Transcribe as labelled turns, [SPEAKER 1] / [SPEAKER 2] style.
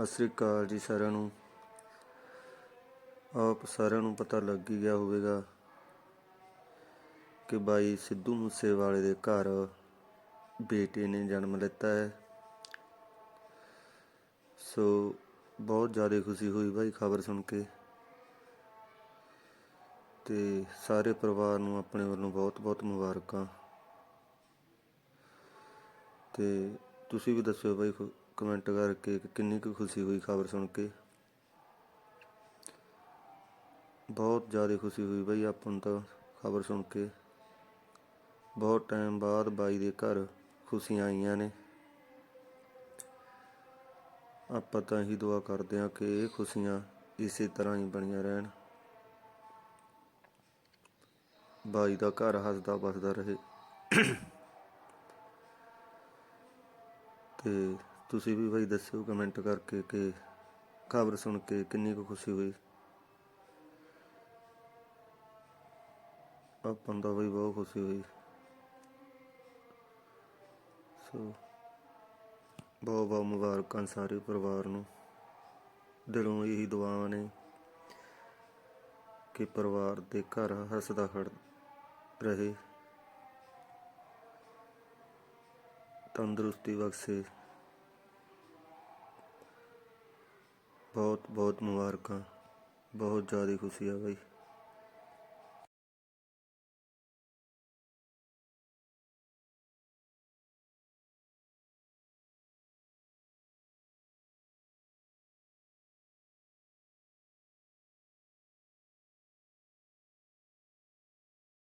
[SPEAKER 1] ਸਤਿ ਸ੍ਰੀ ਅਕਾਲ ਜੀ ਸਾਰਿਆਂ ਨੂੰ। ਆਪ ਸਾਰਿਆਂ ਨੂੰ ਪਤਾ ਲੱਗ ਹੀ ਗਿਆ ਹੋਵੇਗਾ ਕਿ ਬਾਈ ਸਿੱਧੂ ਮੂਸੇਵਾਲੇ ਦੇ ਘਰ ਬੇਟੇ ਨੇ ਜਨਮ ਲਿੱਤਾ ਹੈ। ਸੋ ਬਹੁਤ ਜ਼ਿਆਦਾ ਖੁਸ਼ੀ ਹੋਈ ਬਾਈ ਖਬਰ ਸੁਣ ਕੇ ਤੇ ਸਾਰੇ ਪਰਿਵਾਰ ਨੂੰ ਆਪਣੇ ਵੱਲੋਂ ਬਹੁਤ-ਬਹੁਤ ਮੁਬਾਰਕਾਂ। ਤੇ ਤੁਸੀਂ ਵੀ ਦੱਸਿਓ ਬਾਈ ਕਮੈਂਟ ਕਰਕੇ ਕਿੰਨੀ ਕੁ ਖੁਸ਼ੀ ਹੋਈ ਖਬਰ ਸੁਣ ਕੇ। ਬਹੁਤ ਜ਼ਿਆਦਾ ਖੁਸ਼ੀ ਹੋਈ ਬਾਈ ਆਪਾਂ ਨੂੰ ਤਾਂ ਖਬਰ ਸੁਣ ਕੇ। ਬਹੁਤ ਟਾਈਮ ਬਾਅਦ ਬਾਈ ਦੇ ਘਰ ਖੁਸ਼ੀਆਂ ਆਈਆਂ ਨੇ। ਆਪਾਂ ਤਾਂ ਹੀ ਦੁਆ ਕਰਦੇ ਹਾਂ ਕਿ ਇਹ ਖੁਸ਼ੀਆਂ ਇਸੇ ਤਰ੍ਹਾਂ ਹੀ ਬਣੀਆਂ ਰਹਿਣ। ਬਾਈ ਦਾ ਘਰ ਹੱਸਦਾ ਵਸਦਾ ਰਹੇ। ਤੇ ਤੁਸੀਂ ਵੀ ਬਾਈ ਦੱਸਿਓ ਕਮੈਂਟ ਕਰਕੇ ਕਿ ਖਬਰ ਸੁਣ ਕੇ ਕਿੰਨੀ ਕੁ ਖੁਸ਼ੀ ਹੋਈ। ਆਪਾਂ ਦਾ ਬਈ ਬਹੁਤ ਖੁਸ਼ੀ ਹੋਈ। ਸੋ ਬਹੁਤ ਬਹੁਤ ਮੁਬਾਰਕਾਂ ਸਾਰੇ ਪਰਿਵਾਰ ਨੂੰ। ਦਿਲੋਂ ਇਹੀ ਦੁਆਵਾਂ ਨੇ ਕਿ ਪਰਿਵਾਰ ਦੇ ਘਰ ਹੱਸਦਾ ਖੜ ਰਹੇ। ਤੰਦਰੁਸਤੀ ਬਖਸ਼ੇ। ਬਹੁਤ ਬਹੁਤ ਮੁਬਾਰਕਾਂ। ਬਹੁਤ ਜ਼ਿਆਦਾ ਖੁਸ਼ੀ ਆ ਬਾਈ।